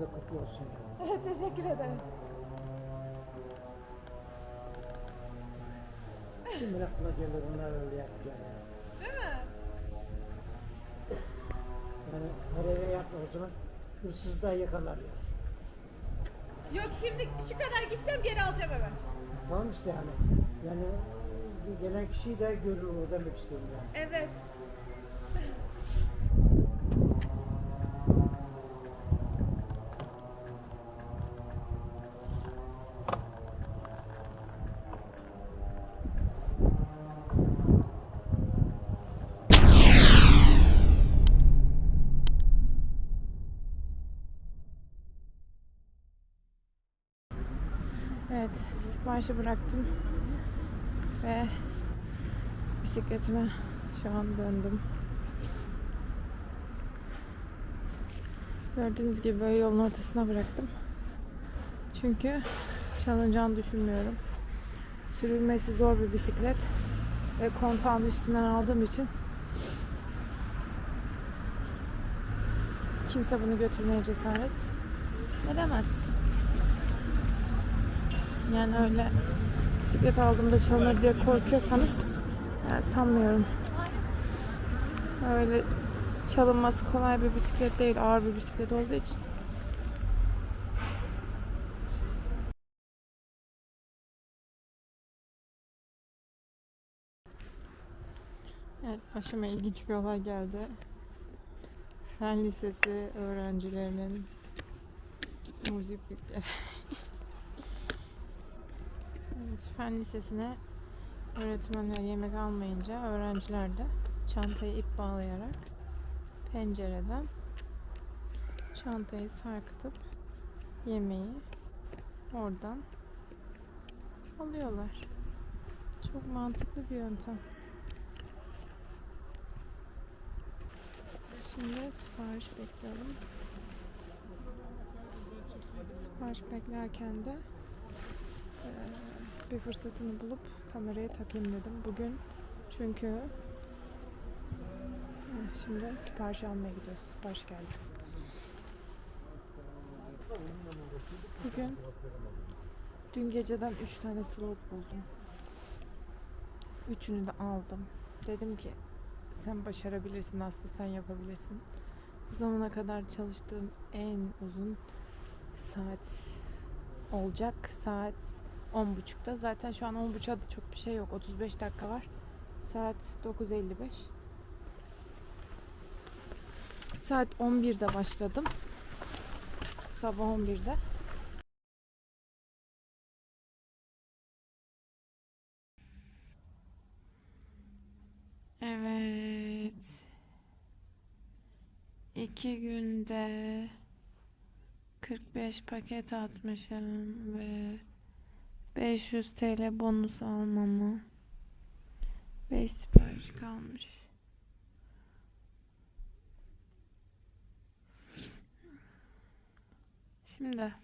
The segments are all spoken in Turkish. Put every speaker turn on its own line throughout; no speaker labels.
da kutlu olsun.
Teşekkür ederim.
Kimin aklına gelir onlar öyle yapacağını.
Değil mi?
Yani her eve yapma o zaman hırsız da yakalar ya.
Yok şimdi şu kadar gideceğim geri alacağım eve.
Tamam işte yani. Yani gelen kişiyi de görür o demek istiyorum yani.
Evet, siparişi bıraktım ve bisikletime şu an döndüm. Gördüğünüz gibi böyle yolun ortasına bıraktım. Çünkü çalınacağını düşünmüyorum. Sürülmesi zor bir bisiklet ve kontağını üstünden aldığım için kimse bunu götürmeye cesaret edemez. Yani öyle bisiklet aldığımda çalınır diye korkuyorsanız yani sanmıyorum. Öyle çalınması kolay bir bisiklet değil, ağır bir bisiklet olduğu için. Evet, başıma ilginç bir olay geldi. Fen Lisesi öğrencilerinin müziklikleri. Fen Lisesi'ne öğretmenler yemek almayınca öğrenciler de çantayı ip bağlayarak pencereden çantayı sarkıtıp yemeği oradan alıyorlar. Çok mantıklı bir yöntem. Şimdi sipariş bekliyorum. Sipariş beklerken de eee, bir fırsatını bulup kamerayı takayım dedim bugün. Çünkü Heh, şimdi sipariş almaya gidiyoruz. Sipariş geldi. Bugün dün geceden 3 tane slot buldum. Üçünü de aldım. Dedim ki sen başarabilirsin Aslı sen yapabilirsin. Bu zamana kadar çalıştığım en uzun saat olacak. Saat 10.30'da. Zaten şu an 10.30'da da çok bir şey yok. 35 dakika var. Saat 9.55. Saat 11'de başladım. Sabah 11'de. Evet. İki günde 45 paket atmışım ve 500 TL bonus almamı 5 sipariş kalmış. Şimdi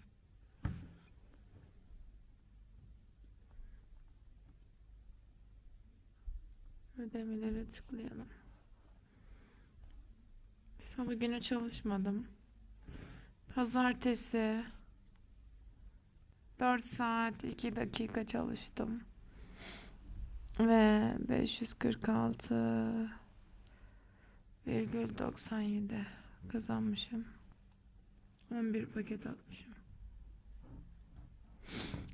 ödemelere tıklayalım. Salı günü çalışmadım. Pazartesi 4 saat 2 dakika çalıştım. Ve 546 virgül 97 kazanmışım. 11 paket atmışım.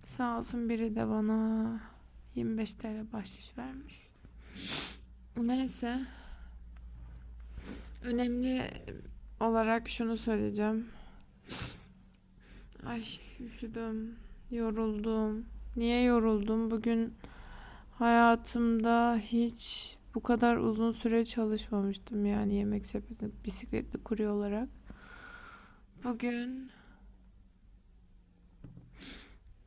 Sağ olsun biri de bana 25 TL bahşiş vermiş. Neyse. Önemli olarak şunu söyleyeceğim. Ay üşüdüm, yoruldum. Niye yoruldum? Bugün hayatımda hiç bu kadar uzun süre çalışmamıştım yani yemek sepeti bisikletli kurye olarak. Bugün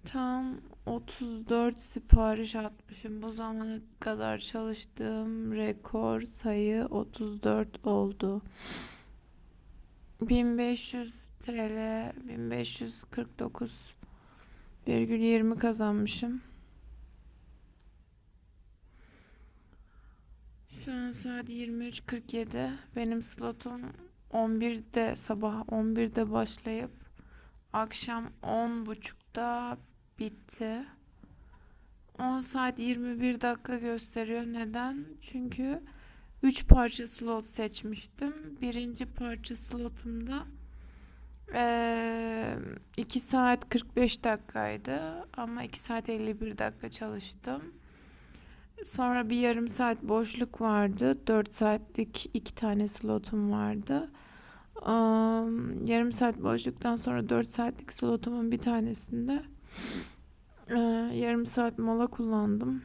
tam 34 sipariş atmışım. Bu zamana kadar çalıştığım rekor sayı 34 oldu. 1500 TL 1549,20 kazanmışım. Şu an saat 23.47. Benim slotum 11'de sabah 11'de başlayıp akşam 10.30'da bitti. 10 saat 21 dakika gösteriyor. Neden? Çünkü 3 parça slot seçmiştim. Birinci parça slotumda 2 saat 45 dakikaydı ama 2 saat 51 dakika çalıştım. Sonra bir yarım saat boşluk vardı. 4 saatlik iki tane slotum vardı. Am, yarım saat boşluktan sonra 4 saatlik slotumun bir tanesinde e, yarım saat mola kullandım.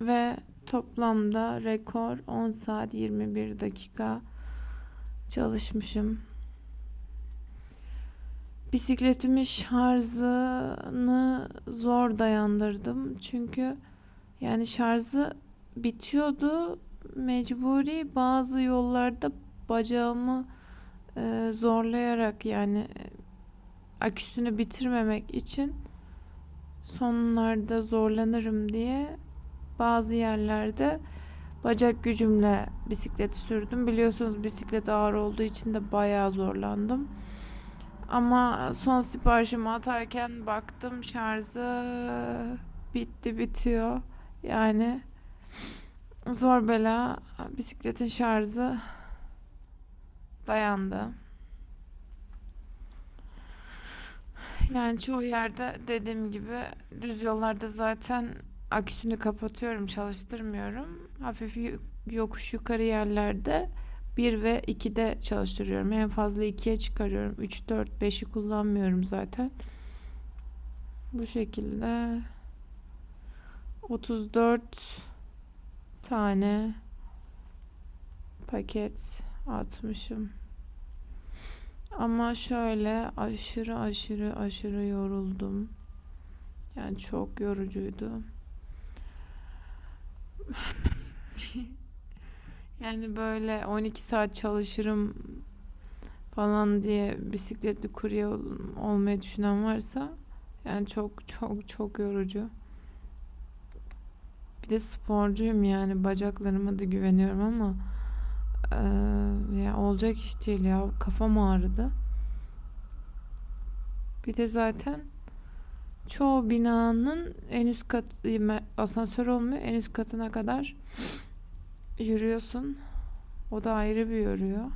Ve toplamda rekor 10 saat 21 dakika çalışmışım. Bisikletimin şarjını zor dayandırdım. Çünkü yani şarjı bitiyordu. Mecburi bazı yollarda bacağımı e, zorlayarak yani e, aküsünü bitirmemek için sonlarda zorlanırım diye bazı yerlerde bacak gücümle bisikleti sürdüm. Biliyorsunuz bisiklet ağır olduğu için de bayağı zorlandım. Ama son siparişimi atarken baktım şarjı bitti bitiyor. Yani zor bela bisikletin şarjı dayandı. Yani çoğu yerde dediğim gibi düz yollarda zaten aküsünü kapatıyorum, çalıştırmıyorum. Hafif yokuş yukarı yerlerde 1 ve 2'de çalıştırıyorum. En fazla 2'ye çıkarıyorum. 3, 4, 5'i kullanmıyorum zaten. Bu şekilde 34 tane paket atmışım. Ama şöyle aşırı aşırı aşırı yoruldum. Yani çok yorucuydu. Yani böyle 12 saat çalışırım falan diye bisikletli kurye ol- olmayı düşünen varsa yani çok çok çok yorucu. Bir de sporcuyum yani bacaklarıma da güveniyorum ama eee, ya olacak iş değil ya kafam ağrıdı. Bir de zaten çoğu binanın en üst kat asansör olmuyor en üst katına kadar yürüyorsun. O da ayrı bir yoruyor.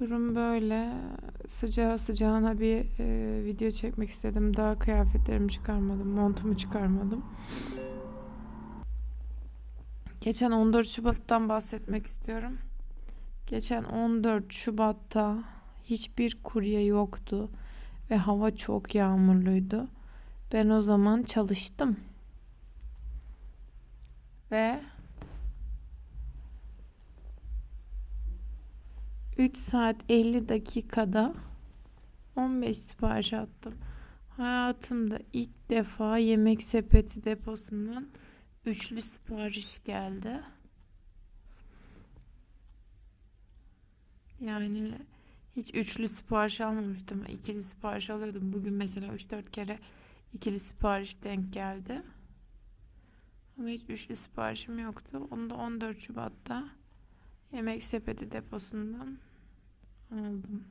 Durum böyle. Sıcağı sıcağına bir e, video çekmek istedim. Daha kıyafetlerimi çıkarmadım. Montumu çıkarmadım. Geçen 14 Şubat'tan bahsetmek istiyorum. Geçen 14 Şubat'ta hiçbir kurye yoktu ve hava çok yağmurluydu. Ben o zaman çalıştım. Ve 3 saat 50 dakikada 15 sipariş attım. Hayatımda ilk defa yemek sepeti deposundan üçlü sipariş geldi. Yani hiç üçlü sipariş almamıştım. İkili sipariş alıyordum. Bugün mesela 3-4 kere ikili sipariş denk geldi. Ama hiç üçlü siparişim yoktu. Onu da 14 Şubat'ta yemek sepeti deposundan aldım.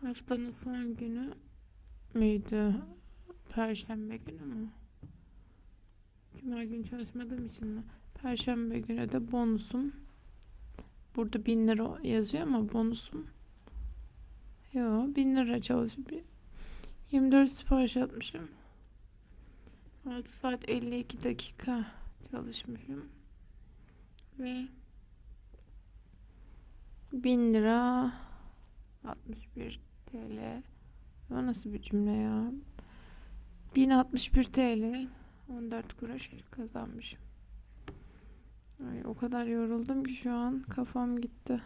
Haftanın son günü müydü? Perşembe günü mü? Cuma günü çalışmadığım için mi? Perşembe günü de bonusum. Burada 1000 lira yazıyor ama bonusum. Yo 1000 lira çalışıp 24 sipariş atmışım. 6 saat 52 dakika çalışmışım. Ve 1000 lira 61 TL. O nasıl bir cümle ya? 1061 TL 14 kuruş kazanmışım. Ay, o kadar yoruldum ki şu an kafam gitti.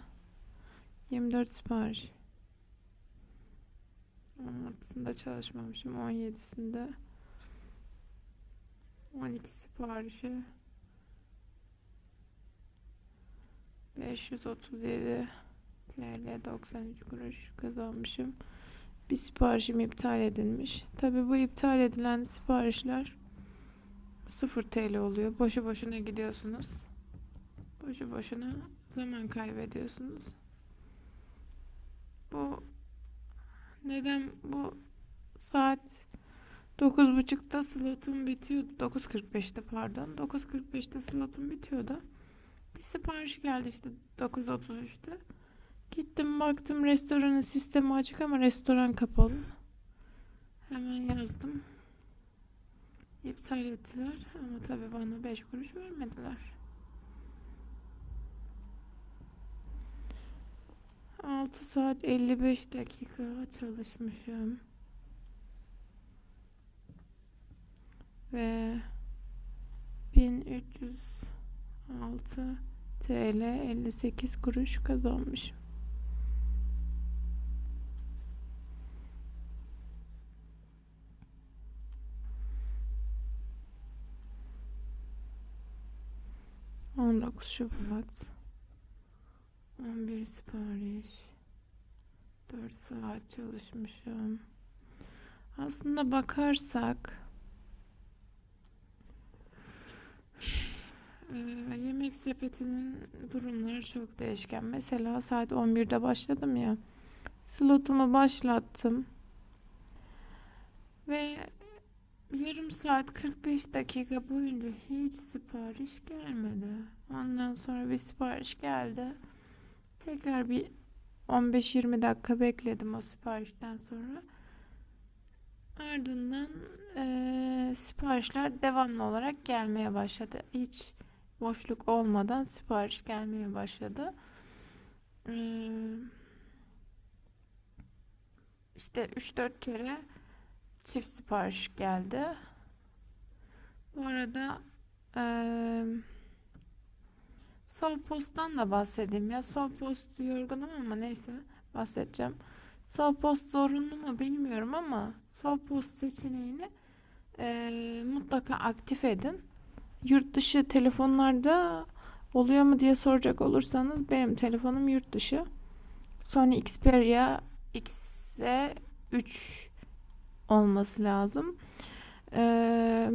24 sipariş. 16'sında çalışmamışım. 17'sinde 12 siparişi 537 TL 93 kuruş kazanmışım. Bir siparişim iptal edilmiş. Tabi bu iptal edilen siparişler 0 TL oluyor. Boşu boşuna gidiyorsunuz. Boşu boşuna zaman kaybediyorsunuz. Bu neden bu saat 9.30'da slotum bitiyordu. 9.45'te pardon. 9.45'te slotum bitiyordu. Bir sipariş geldi işte 9.33'te. Gittim baktım restoranın sistemi açık ama restoran kapalı. Hemen yazdım. İptal ettiler ama tabii bana 5 kuruş vermediler. 6 saat 55 dakika çalışmışım. Ve 1306 TL 58 kuruş kazanmışım. On dokuz Şubat 11 sipariş 4 saat çalışmışım. Aslında bakarsak eee, yemek sepetinin durumları çok değişken. Mesela saat 11'de başladım ya. Slotumu başlattım. Ve yarım saat 45 dakika boyunca hiç sipariş gelmedi. Ondan sonra bir sipariş geldi. Tekrar bir 15-20 dakika bekledim o siparişten sonra. Ardından eee, siparişler devamlı olarak gelmeye başladı. Hiç boşluk olmadan sipariş gelmeye başladı. Eee, işte 3-4 kere çift sipariş geldi. Bu arada eee Softpost'tan da bahsedeyim ya. Softpost yorgunum ama neyse bahsedeceğim. Softpost zorunlu mu bilmiyorum ama Softpost seçeneğini eee, mutlaka aktif edin. Yurt dışı telefonlarda oluyor mu diye soracak olursanız benim telefonum yurt dışı. Sony Xperia X'e 3 olması lazım. Eee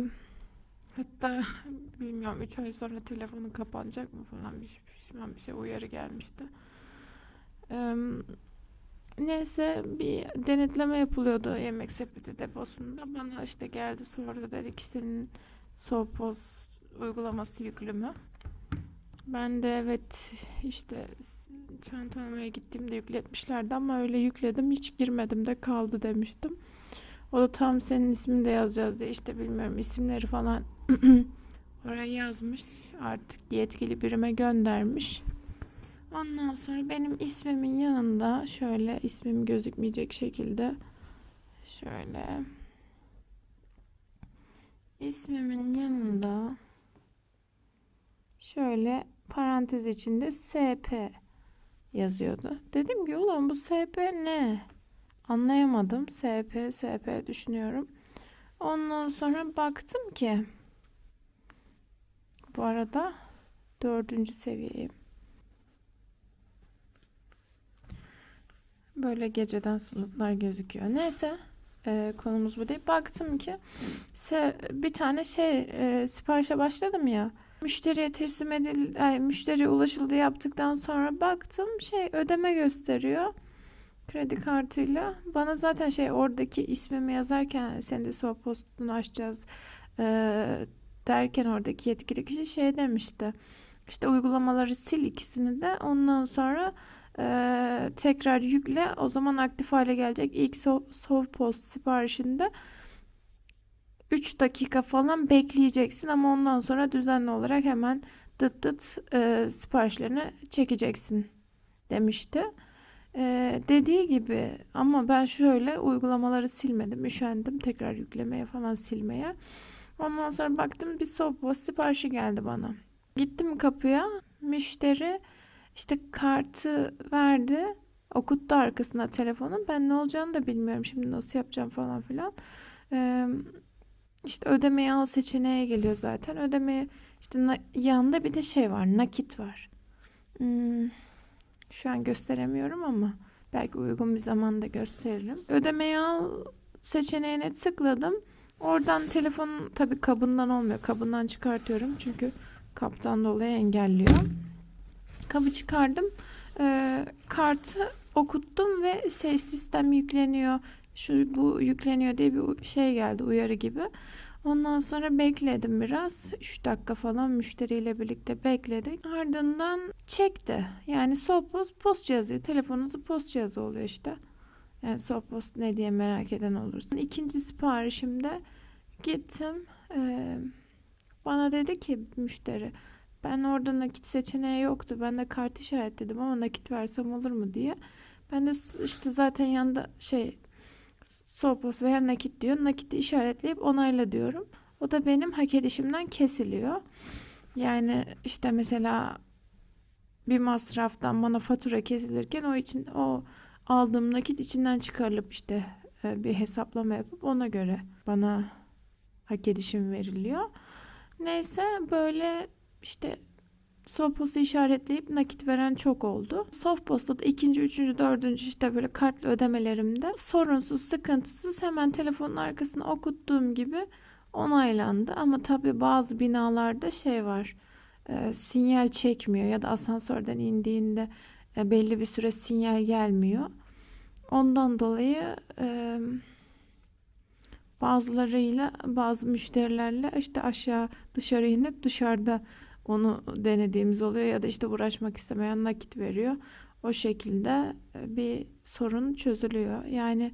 Hatta bilmiyorum 3 ay sonra telefonu kapanacak mı falan bir, bir, bir şey uyarı gelmişti. Eee, neyse bir denetleme yapılıyordu yemek sepeti deposunda. Bana işte geldi sordu dedi ki senin Sophos uygulaması yüklü mü? Ben de evet işte s- çanta almaya gittiğimde yükletmişlerdi ama öyle yükledim hiç girmedim de kaldı demiştim. O da tam senin ismini de yazacağız diye işte bilmiyorum isimleri falan oraya yazmış. Artık yetkili birime göndermiş. Ondan sonra benim ismimin yanında şöyle ismim gözükmeyecek şekilde şöyle ismimin yanında şöyle parantez içinde SP yazıyordu. Dedim ki ulan bu SP ne? Anlayamadım. SP, SP düşünüyorum. Ondan sonra baktım ki bu arada dördüncü seviyeyim. Böyle geceden slotlar gözüküyor. Neyse e, konumuz bu değil. Baktım ki bir tane şey e, siparişe başladım ya. Müşteriye teslim edil, ay, müşteriye ulaşıldı yaptıktan sonra baktım şey ödeme gösteriyor kredi kartıyla. Bana zaten şey oradaki ismimi yazarken sen de postunu açacağız eee, derken oradaki yetkili kişi şey demişti. İşte uygulamaları sil ikisini de ondan sonra eee, tekrar yükle o zaman aktif hale gelecek. İlk so post siparişinde 3 dakika falan bekleyeceksin ama ondan sonra düzenli olarak hemen dıt dıt eee, siparişlerini çekeceksin demişti. Ee, dediği gibi ama ben şöyle uygulamaları silmedim. Üşendim tekrar yüklemeye falan silmeye. Ondan sonra baktım bir Sophos siparişi geldi bana. Gittim kapıya. Müşteri işte kartı verdi. Okuttu arkasına telefonun. Ben ne olacağını da bilmiyorum. Şimdi nasıl yapacağım falan filan. Ee, işte ödemeyi al seçeneğe geliyor zaten. Ödemeye işte yanında bir de şey var. Nakit var. Hmm, şu an gösteremiyorum ama belki uygun bir zamanda gösteririm. Ödemeyi al seçeneğine tıkladım. Oradan telefonun tabii kabından olmuyor. Kabından çıkartıyorum çünkü kaptan dolayı engelliyor. kabı çıkardım. Ee, kartı okuttum ve şey sistem yükleniyor. Şu bu yükleniyor diye bir şey geldi uyarı gibi. Ondan sonra bekledim biraz. 3 dakika falan müşteriyle birlikte bekledik. Ardından çekti. Yani Sophos post cihazı. Telefonunuzun post cihazı oluyor işte. Yani Sophos ne diye merak eden olursun. İkinci siparişimde gittim. Ee, bana dedi ki müşteri ben orada nakit seçeneği yoktu. Ben de kart işaretledim ama nakit versem olur mu diye. Ben de işte zaten yanında şey Sopos veya nakit diyor. Nakiti işaretleyip onayla diyorum. O da benim hak edişimden kesiliyor. Yani işte mesela bir masraftan bana fatura kesilirken o için o aldığım nakit içinden çıkarılıp işte e, bir hesaplama yapıp ona göre bana hak edişim veriliyor. Neyse böyle işte Softpost'u işaretleyip nakit veren çok oldu. Softpost'ta da ikinci, üçüncü, dördüncü işte böyle kartlı ödemelerimde sorunsuz, sıkıntısız hemen telefonun arkasına okuttuğum gibi onaylandı. Ama tabii bazı binalarda şey var, e, sinyal çekmiyor ya da asansörden indiğinde belli bir süre sinyal gelmiyor. Ondan dolayı e, bazılarıyla bazı müşterilerle işte aşağı dışarı inip dışarıda onu denediğimiz oluyor ya da işte uğraşmak istemeyen nakit veriyor. O şekilde e, bir sorun çözülüyor. Yani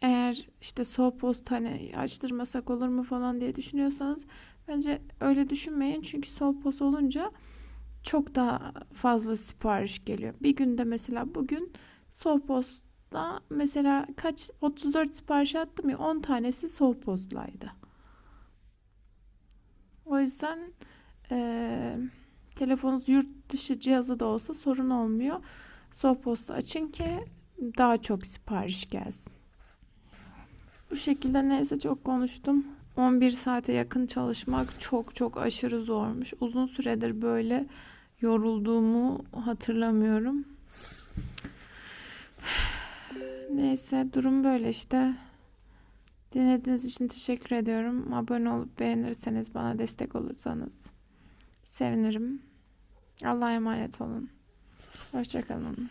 eğer işte Soğpost hani açtırmasak olur mu falan diye düşünüyorsanız bence öyle düşünmeyin. Çünkü Soğpost olunca çok daha fazla sipariş geliyor. Bir günde mesela bugün Soğpost'ta mesela kaç 34 sipariş attım ya 10 tanesi Soğpost'laydı. O yüzden ee, telefonunuz yurt dışı cihazı da olsa sorun olmuyor. Soğpostu açın ki daha çok sipariş gelsin. Bu şekilde neyse çok konuştum. 11 saate yakın çalışmak çok çok aşırı zormuş. Uzun süredir böyle yorulduğumu hatırlamıyorum. Neyse durum böyle işte. Dinlediğiniz için teşekkür ediyorum. Abone olup beğenirseniz bana destek olursanız sevinirim. Allah'a emanet olun. Hoşçakalın.